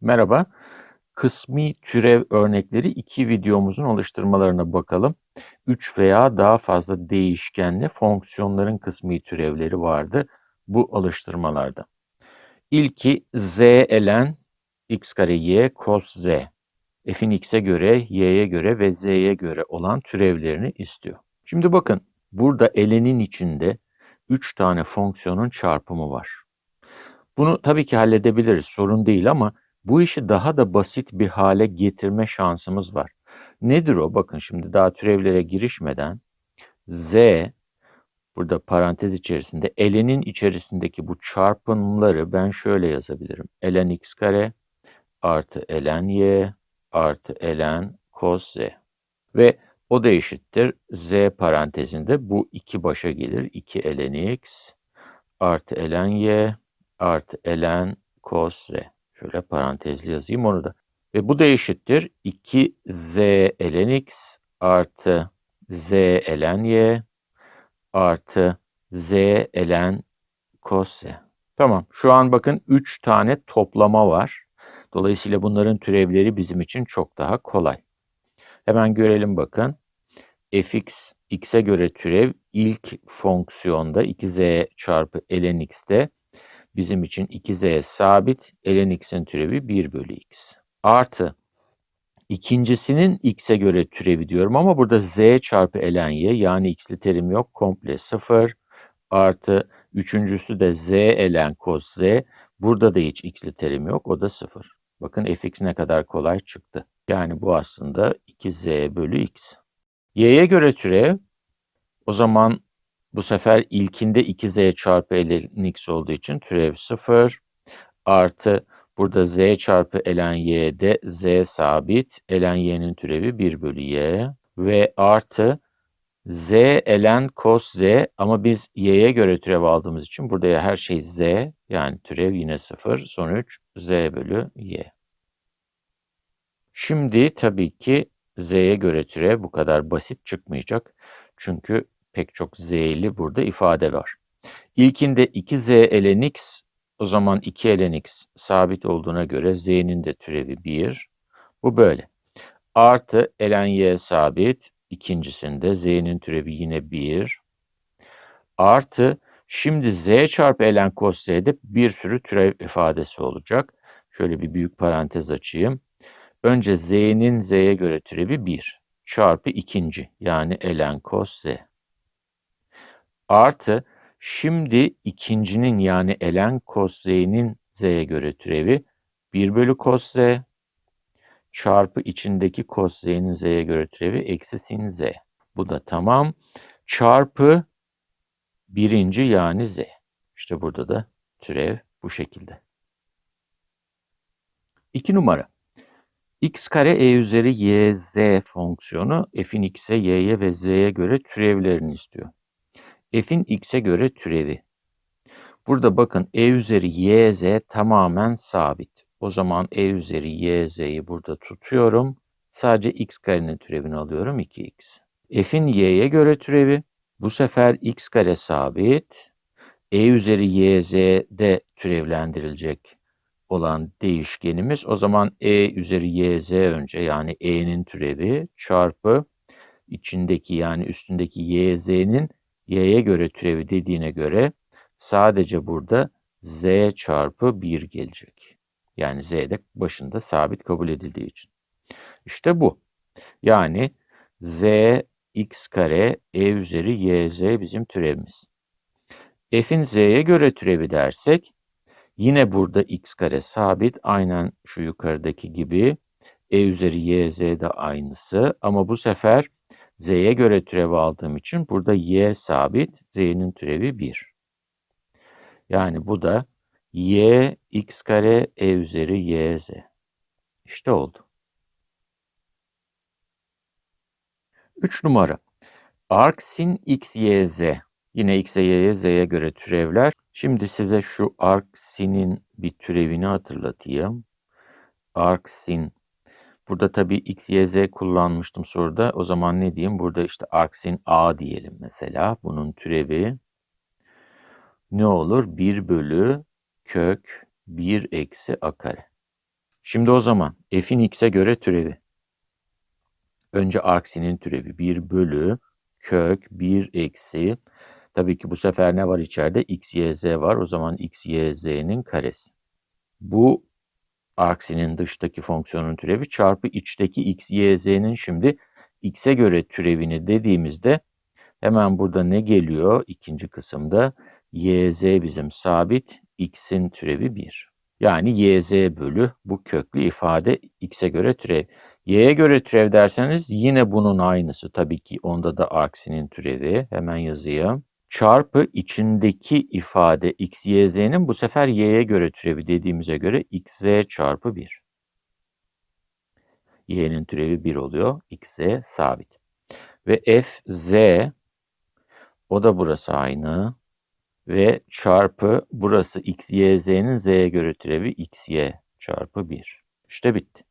Merhaba. Kısmi türev örnekleri 2 videomuzun alıştırmalarına bakalım. 3 veya daha fazla değişkenli fonksiyonların kısmi türevleri vardı bu alıştırmalarda. İlki z ln x kare y cos z. F'in x'e göre, y'ye göre ve z'ye göre olan türevlerini istiyor. Şimdi bakın burada ln'in içinde 3 tane fonksiyonun çarpımı var. Bunu tabii ki halledebiliriz sorun değil ama bu işi daha da basit bir hale getirme şansımız var. Nedir o? Bakın şimdi daha türevlere girişmeden z burada parantez içerisinde ln'in içerisindeki bu çarpımları ben şöyle yazabilirim. ln x kare artı ln y artı ln cos z. Ve o da eşittir z parantezinde bu iki başa gelir. 2 ln x artı ln y artı ln cos z. Şöyle parantezli yazayım onu da. Ve bu da eşittir 2z ln x artı z ln y artı z ln cos z. Tamam şu an bakın 3 tane toplama var. Dolayısıyla bunların türevleri bizim için çok daha kolay. Hemen görelim bakın. fx x'e göre türev ilk fonksiyonda 2z çarpı ln x'te bizim için 2z sabit, ln x'in türevi 1 bölü x. Artı ikincisinin x'e göre türevi diyorum ama burada z çarpı ln y yani x'li terim yok komple 0 artı üçüncüsü de z ln cos z burada da hiç x'li terim yok o da 0. Bakın fx ne kadar kolay çıktı. Yani bu aslında 2z bölü x. y'ye göre türev o zaman bu sefer ilkinde 2z çarpı ln x olduğu için türev 0 artı burada z çarpı ln y'de z sabit ln y'nin türevi 1 bölü y ve artı z ln cos z ama biz y'ye göre türev aldığımız için burada her şey z yani türev yine 0 sonuç z bölü y. Şimdi tabii ki z'ye göre türev bu kadar basit çıkmayacak. Çünkü pek çok z'li burada ifade var. İlkinde 2z ln x o zaman 2 ln x sabit olduğuna göre z'nin de türevi 1. Bu böyle. Artı ln y sabit. İkincisinde z'nin türevi yine 1. Artı şimdi z çarpı ln cos z'de bir sürü türev ifadesi olacak. Şöyle bir büyük parantez açayım. Önce z'nin z'ye göre türevi 1 çarpı ikinci yani ln cos z. Artı şimdi ikincinin yani ln cos z'nin z'ye göre türevi 1 bölü cos z çarpı içindeki cos z'nin z'ye göre türevi eksi sin z. Bu da tamam. Çarpı birinci yani z. İşte burada da türev bu şekilde. İki numara x kare e üzeri y z fonksiyonu f'in x'e, y'ye ve z'ye göre türevlerini istiyor. F'in x'e göre türevi. Burada bakın e üzeri y z tamamen sabit. O zaman e üzeri y z'yi burada tutuyorum. Sadece x karenin türevini alıyorum 2x. f'in y'ye göre türevi. Bu sefer x kare sabit. e üzeri y z de türevlendirilecek olan değişkenimiz o zaman e üzeri yz önce yani e'nin türevi çarpı içindeki yani üstündeki yz'nin y'ye göre türevi dediğine göre sadece burada z çarpı 1 gelecek. Yani z de başında sabit kabul edildiği için. İşte bu. Yani z x kare e üzeri yz bizim türevimiz. f'in z'ye göre türevi dersek Yine burada x kare sabit. Aynen şu yukarıdaki gibi. E üzeri y z de aynısı. Ama bu sefer z'ye göre türev aldığım için burada y sabit. z'nin türevi 1. Yani bu da y x kare e üzeri y z. İşte oldu. 3 numara. Arc sin x y z. Yine x'e y'ye z'ye göre türevler. Şimdi size şu arcsin'in bir türevini hatırlatayım. Arcsin. Burada tabii x, y, z kullanmıştım soruda. O zaman ne diyeyim? Burada işte arcsin a diyelim mesela. Bunun türevi ne olur? 1 bölü kök 1 eksi a kare. Şimdi o zaman f'in x'e göre türevi. Önce arksinin türevi 1 bölü kök 1 eksi. Tabii ki bu sefer ne var içeride? x, y, z var. O zaman x, y, z'nin karesi. Bu arksinin dıştaki fonksiyonun türevi çarpı içteki x, y, z'nin şimdi x'e göre türevini dediğimizde hemen burada ne geliyor ikinci kısımda? y, z bizim sabit, x'in türevi 1. Yani yz bölü bu köklü ifade x'e göre türev. Y'ye göre türev derseniz yine bunun aynısı. Tabii ki onda da arksinin türevi. Hemen yazayım. Çarpı içindeki ifade x, y, z'nin bu sefer y'ye göre türevi dediğimize göre x, z çarpı 1. y'nin türevi 1 oluyor. x, z sabit. Ve f, z o da burası aynı ve çarpı burası x, y, z'nin z'ye göre türevi x, y çarpı 1. İşte bitti.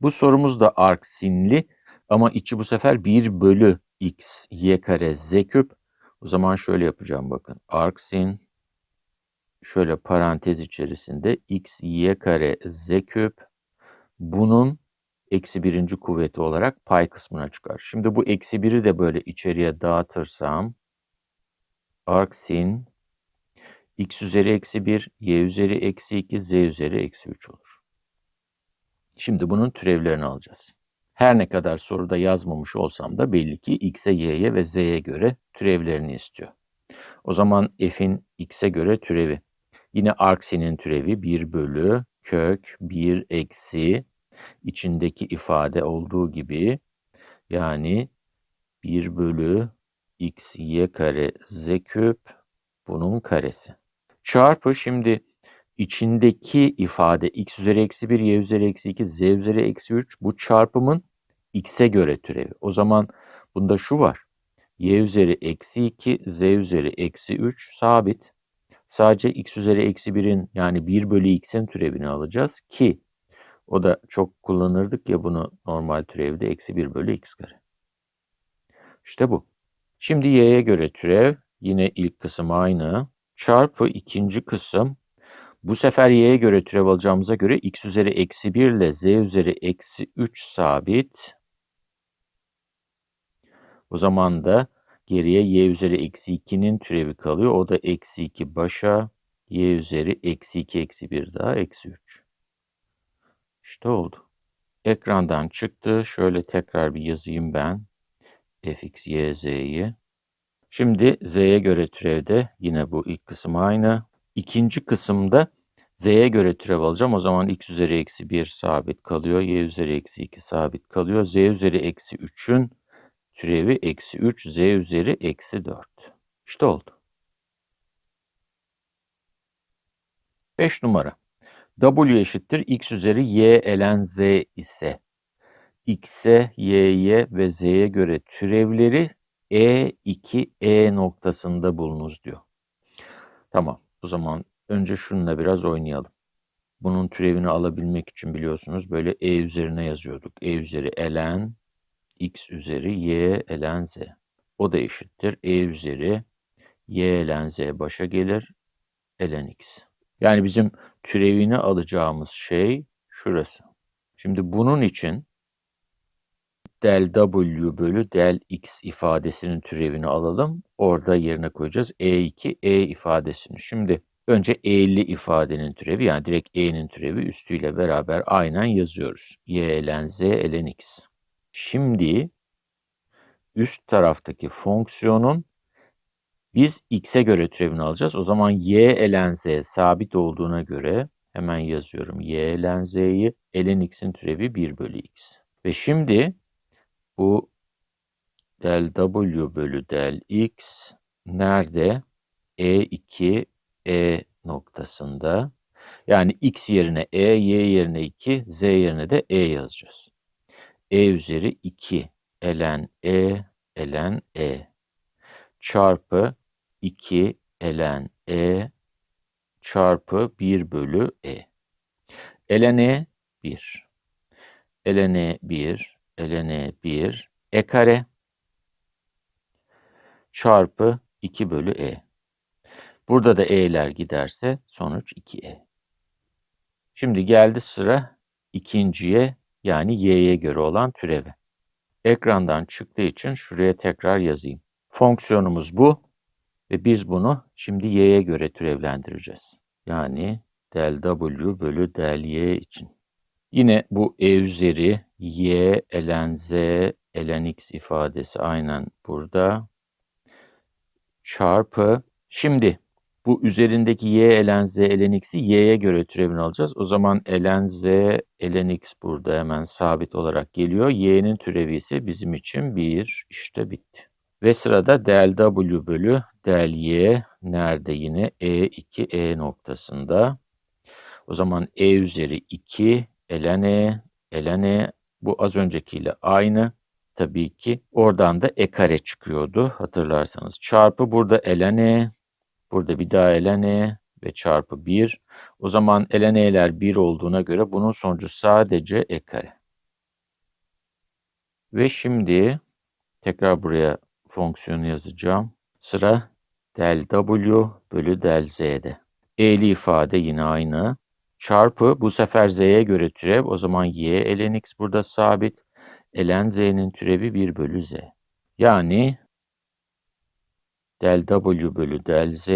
Bu sorumuz da arksinli ama içi bu sefer 1 bölü x, y kare, z küp. O zaman şöyle yapacağım bakın. Arksin şöyle parantez içerisinde x, y kare, z küp. Bunun eksi birinci kuvveti olarak pay kısmına çıkar. Şimdi bu eksi biri de böyle içeriye dağıtırsam arc sin x üzeri eksi 1, y üzeri eksi 2, z üzeri eksi 3 olur. Şimdi bunun türevlerini alacağız. Her ne kadar soruda yazmamış olsam da belli ki x'e, y'ye ve z'ye göre türevlerini istiyor. O zaman f'in x'e göre türevi. Yine arcsin'in türevi 1 bölü kök 1 eksi içindeki ifade olduğu gibi yani 1 bölü x y kare z küp bunun karesi. Çarpı şimdi içindeki ifade x üzeri eksi 1, y üzeri eksi 2, z üzeri eksi 3 bu çarpımın x'e göre türevi. O zaman bunda şu var. y üzeri eksi 2, z üzeri eksi 3 sabit. Sadece x üzeri eksi 1'in yani 1 bölü x'in türevini alacağız ki o da çok kullanırdık ya bunu normal türevde eksi 1 bölü x kare. İşte bu. Şimdi y'ye göre türev yine ilk kısım aynı. Çarpı ikinci kısım bu sefer y'ye göre türev alacağımıza göre x üzeri eksi 1 ile z üzeri eksi 3 sabit. O zaman da geriye y üzeri eksi 2'nin türevi kalıyor. O da eksi 2 başa y üzeri eksi 2 eksi 1 daha eksi 3. İşte oldu. Ekrandan çıktı. Şöyle tekrar bir yazayım ben. fx, y, z'yi. Şimdi z'ye göre türevde yine bu ilk kısım aynı. İkinci kısımda z'ye göre türev alacağım. O zaman x üzeri eksi 1 sabit kalıyor. y üzeri eksi 2 sabit kalıyor. z üzeri eksi 3'ün türevi eksi 3. z üzeri eksi 4. İşte oldu. 5 numara. W eşittir x üzeri y elen z ise x'e, y'ye ve z'ye göre türevleri e2, e noktasında bulunuz diyor. Tamam o zaman önce şununla biraz oynayalım. Bunun türevini alabilmek için biliyorsunuz böyle e üzerine yazıyorduk. e üzeri elen x üzeri y elen z. O da eşittir e üzeri y elen z başa gelir elen x. Yani bizim türevini alacağımız şey şurası. Şimdi bunun için del w bölü del x ifadesinin türevini alalım. Orada yerine koyacağız e2 e ifadesini. Şimdi önce e'li ifadenin türevi yani direkt e'nin türevi üstüyle beraber aynen yazıyoruz. y ln z ln x. Şimdi üst taraftaki fonksiyonun biz x'e göre türevini alacağız. O zaman y ln z sabit olduğuna göre hemen yazıyorum. y ln z'yi ln x'in türevi 1 bölü x. Ve şimdi bu del w bölü del x nerede? e2 e noktasında. Yani x yerine e, y yerine 2, z yerine de e yazacağız. E üzeri 2 ln e ln e çarpı 2 ln e çarpı 1 bölü e. ln e 1. ln e 1 ln 1 e kare çarpı 2 bölü e. Burada da e'ler giderse sonuç 2e. Şimdi geldi sıra ikinciye yani y'ye göre olan türevi. Ekrandan çıktığı için şuraya tekrar yazayım. Fonksiyonumuz bu ve biz bunu şimdi y'ye göre türevlendireceğiz. Yani del w bölü del y için. Yine bu e üzeri y ln z ln x ifadesi aynen burada. Çarpı. Şimdi bu üzerindeki y ln z ln x'i y'ye göre türevini alacağız. O zaman ln z ln x burada hemen sabit olarak geliyor. y'nin türevi ise bizim için 1. işte bitti. Ve sırada del w bölü del y nerede yine e2 e noktasında. O zaman e üzeri 2 ln e ln e bu az öncekiyle aynı. Tabii ki oradan da e kare çıkıyordu hatırlarsanız. Çarpı burada ln e burada bir daha ln e ve çarpı 1. O zaman ln e'ler 1 olduğuna göre bunun sonucu sadece e kare. Ve şimdi tekrar buraya fonksiyonu yazacağım. Sıra del w bölü del z'de. E'li ifade yine aynı. Çarpı bu sefer z'ye göre türev. O zaman y ln x burada sabit. ln z'nin türevi 1 bölü z. Yani del w bölü del z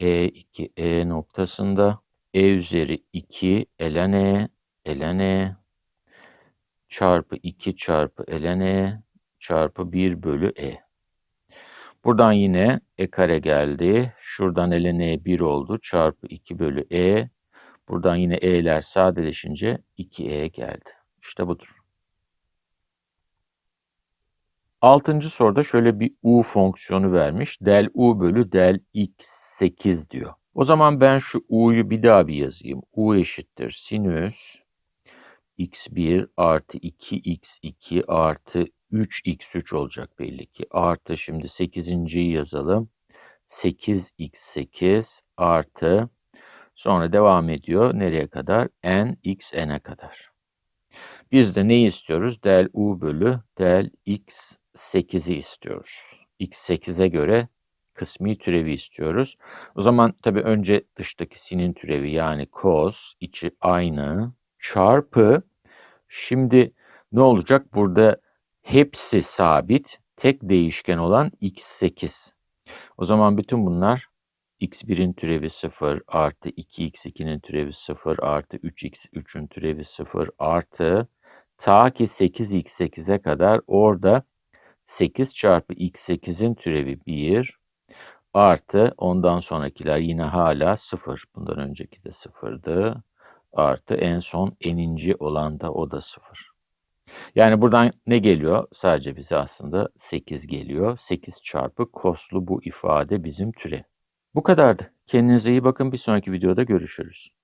e2 e noktasında e üzeri 2 ln e ln e çarpı 2 çarpı ln e çarpı 1 bölü e. Buradan yine e kare geldi. Şuradan ln e 1 oldu. Çarpı 2 bölü e. Buradan yine e'ler sadeleşince 2e geldi. İşte budur. Altıncı soruda şöyle bir u fonksiyonu vermiş. Del u bölü del x8 diyor. O zaman ben şu u'yu bir daha bir yazayım. u eşittir sinüs x1 artı 2x2 artı 3x3 olacak belli ki. Artı şimdi 8.yi yazalım. 8x8 artı sonra devam ediyor. Nereye kadar? n x n'e kadar. Biz de neyi istiyoruz? Del u bölü del x 8'i istiyoruz. x8'e göre kısmi türevi istiyoruz. O zaman tabii önce dıştaki sinin türevi yani cos içi aynı çarpı şimdi ne olacak? Burada hepsi sabit tek değişken olan x8. O zaman bütün bunlar x1'in türevi 0 artı 2x2'nin türevi 0 artı 3x3'ün türevi 0 artı ta ki 8x8'e kadar orada 8 çarpı x8'in türevi 1 artı ondan sonrakiler yine hala 0. Bundan önceki de 0'dı. Artı en son eninci olan da o da 0. Yani buradan ne geliyor? Sadece bize aslında 8 geliyor. 8 çarpı koslu bu ifade bizim türev. Bu kadardı. Kendinize iyi bakın. Bir sonraki videoda görüşürüz.